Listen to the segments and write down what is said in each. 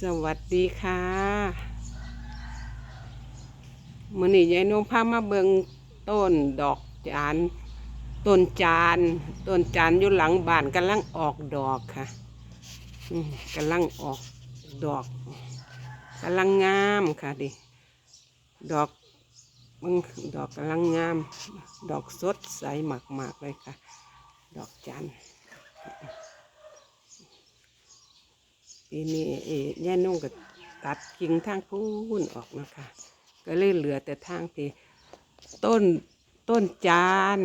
สวัสดีค่ะมื่อนี้ยายนุ่งพามาเบิงต้นดอกจานต้นจานต้นจานอยู่หลังบ้านกำลังออกดอกค่ะกำลังออกดอกกำลังงามค่ะดิดอกมึงดอกกำลังงาม ดอกสดใสมากๆเลยค่ะ ดอกจานีนี้เอ๋ย่นุ่งก็ตัดกิ่งทางพูนออกนะคะ ก็เลยเหลือแต่ทางที่ต้นต้นจาน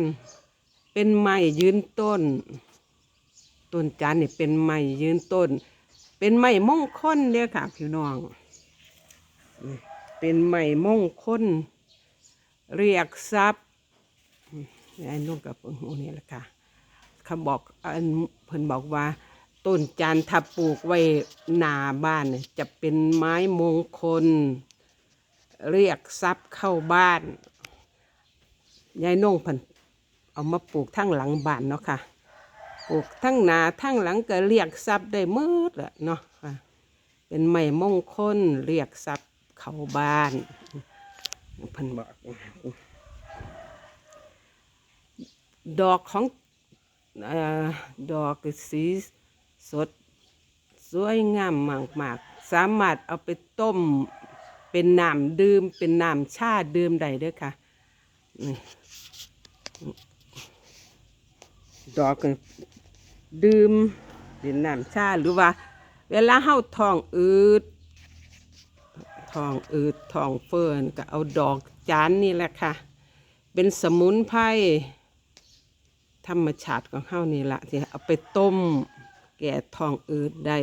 เป็นไม้ยืนต้น ต้นจานนี่เป็นไม้ยืนต้น เป็นไม้มงคลเด้อค่ะพี่น้อง เป็นไม้มงคลเรียกทรัพย์ยายนุ่งกับเพิ่งหูนี่แหละค่ะเขาบอกอันเพิ่นบอกว่า ต้นจานถ้าปลูกไว้หน้าบ้านเนี่ยจะเป็นไม้มงคล เรียกทรัพย์เข้าบ้านยายน่งพิ่นเอามาปลูกทั้งหลังบ้านเนาะค่ะปลูกทั้งหน้าทั้งหลังก็เรียกทรัพย์ได้มืดละเนาะค่ะเป็นไม้มงคลเรียกทรัพย์เข้าบ้านพิ่นบอกดอกของอดอกสี สด สวยงามมากๆ สามารถเอาไปต้มเป็นน้ำดื่ม เป็นน้ำชาดื่มได้เด้อค่ะดอกดื่มเป็นน้ำชาหรือว่า เวลาเฮาทองอืดทองอืดทองเฟินก็เอาดอกจานนี่แหละค่ะ เป็นสมุนไพรธรรมชาติของเฮานี่ละที่เอาไปต้ม แก่ท้องอืดได้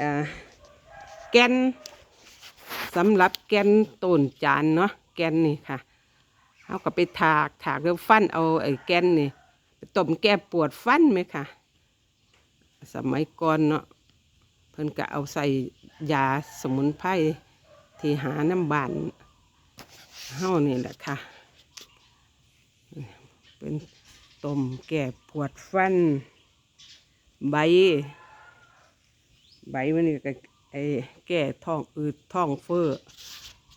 อ่าแกนสำหรับแกนต้นจานเนาะแกนนี่ค่ะเอาก็ไปถากถากแล้วฟันเอาไอ้แกนนี่ไปต้มแก้ปวดฟันไหมค่ะ สมัยก่อนเนาะเพิ่นก็เอาใส่ยาสมุนไพรที่หาน้ำบานเฮานี่แหละค่ะ เป็นต้มแก่ปวดฟัน ใบ ใบมันนี่ก็ไอ้แก่ท้องอืดท้องเฟ้อ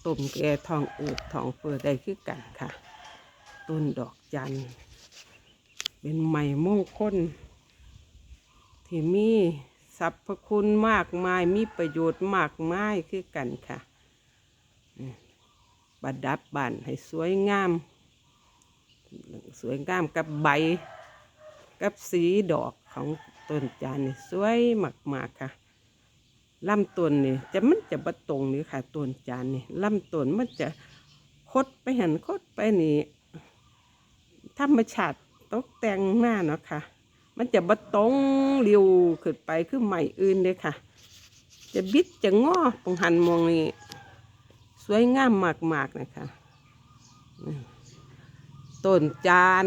ต้มแก่ท้องอืดท้องเฟ้อได้คือกันค่ะ ต้นดอกจันเป็นไม้มงคลที่มีสรรพคุณมากมายมีประโยชน์มากมายคือกันค่ะประดับบ้านให้สวยงาม สวยงามกับใบ กับสีดอกของ ต้นจานนี่สวยมากๆค่ะลำต้นนี่จะมันจะบะตรงนี่ค่ะต้นจานนี่ลำต้นมันจะคดไปหันคดไปนี่ธรรมชาติตกแต่งหน้าเนาะค่ะ มันจะบะตรงเรียวขึ้นไปคือใหม่อื่นเลยค่ะ จะบิดจะงอปงหันมองนี่สวยงามมากๆนะคะต้นจาน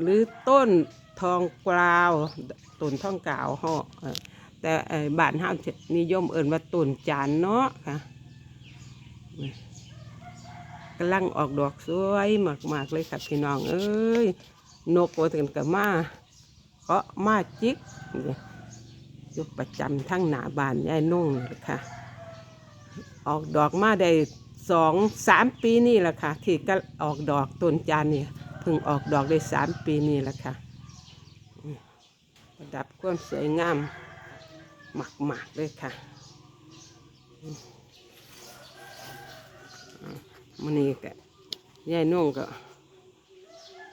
หรือต้น ทองกราวต้นทองกาวเฮาเอ่อแต่บ้านเฮานิยมเอิ่นว่าต้นจานเนาะค่ะกำลังออกดอกสวยมากๆเลยค่ะพี่น้องเอ้ยนกโอถึงกับมาก็มาจิกอยู่ประจำทั้งหน้าบานยายนุ่งนี่แหละค่ะ ออกดอกมาได้สองสามปีนี่แหละค่ะ ที่ก็ออกดอกต้นจานนี่เพิ่งออกดอกได้สามปีนี่แหละค่ะ ระดับความสวยงามหมากๆเลยค่ะมันนี่ก็ยายนุ่งก็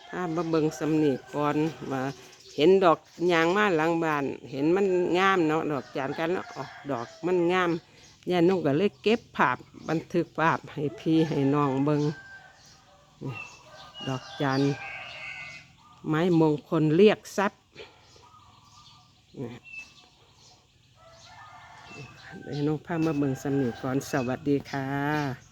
ถ้ามาเบิงสำนีก่อนว่าเห็นดอกยางมาหลังบ้าน เห็นมันงามเนาะดอกจานกันแล้วออกดอกมันงามยายนุ่งก็เลยเก็บภาพบันทึกภาพให้พี่ให้น้องเบิงดอกจันไม้มงคลเรียกทรัพย์ น้องพามาเบิ่งสำนีก่อนสวัสดีค่ะ